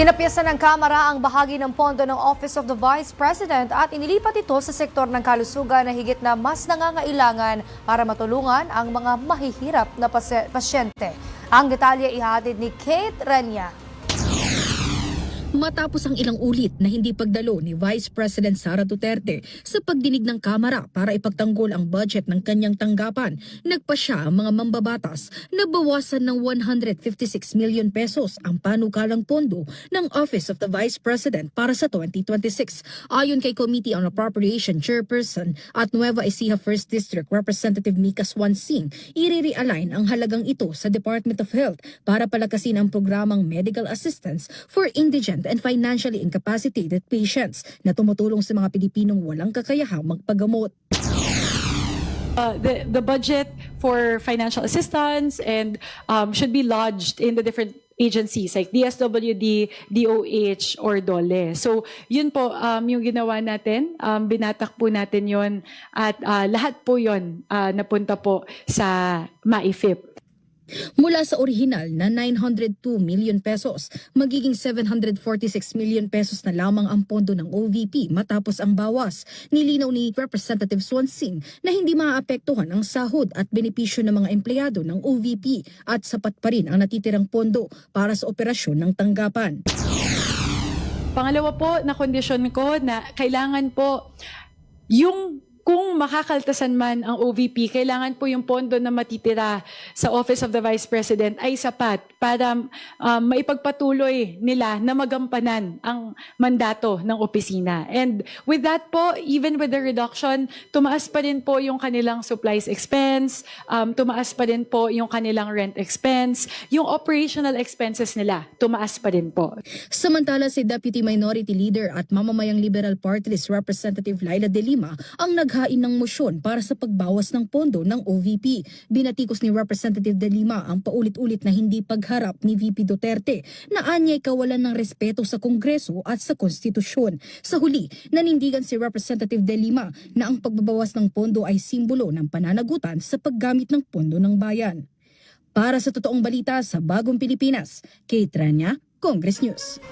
Tinapyasan ng Kamara ang bahagi ng pondo ng Office of the Vice President at inilipat ito sa sektor ng kalusugan na higit na mas nangangailangan para matulungan ang mga mahihirap na pasyente. Ang detalye ihatid ni Kate Rania. Matapos ang ilang ulit na hindi pagdalo ni Vice President Sara Duterte sa pagdinig ng Kamara para ipagtanggol ang budget ng kanyang tanggapan, nagpa siya ang mga mambabatas na bawasan ng 156 million pesos ang panukalang pondo ng Office of the Vice President para sa 2026. Ayon kay Committee on Appropriation Chairperson at Nueva Ecija 1st District Representative Mika Swansing, i-realign ang halagang ito sa Department of Health para palakasin ang programang Medical Assistance for Indigent and Financially Incapacitated Patients na tumutulong sa mga Pilipinong walang kakayahang magpagamot. uh, the the budget for financial assistance and um, should be lodged in the different agencies like DSWD, DOH, or DOLE. So, yun po um, yung ginawa natin. Um, binatak po natin yon at uh, lahat po yon uh, napunta po sa MAIFIP. Mula sa orihinal na 902 million pesos, magiging 746 million pesos na lamang ang pondo ng OVP matapos ang bawas. Nilinaw ni Representative Swansing na hindi maaapektuhan ang sahod at benepisyo ng mga empleyado ng OVP at sapat pa rin ang natitirang pondo para sa operasyon ng tanggapan. Pangalawa po na kondisyon ko na kailangan po yung kung makakaltasan man ang OVP, kailangan po yung pondo na matitira sa Office of the Vice President ay sapat para um, maipagpatuloy nila na magampanan ang mandato ng opisina. And with that po, even with the reduction, tumaas pa rin po yung kanilang supplies expense, um, tumaas pa rin po yung kanilang rent expense, yung operational expenses nila, tumaas pa rin po. Samantala si Deputy Minority Leader at Mamamayang Liberal Party List Representative Laila De Lima ang naghain ng motion para sa pagbawas ng pondo ng OVP. Binatikos ni Representative De Lima ang paulit-ulit na hindi pagharap ni VP Duterte na anyay kawalan ng respeto sa Kongreso at sa Konstitusyon. Sa huli, nanindigan si Representative De Lima na ang pagbabawas ng pondo ay simbolo ng pananagutan sa paggamit ng pondo ng bayan. Para sa totoong balita sa Bagong Pilipinas, Kate Rania, Congress News.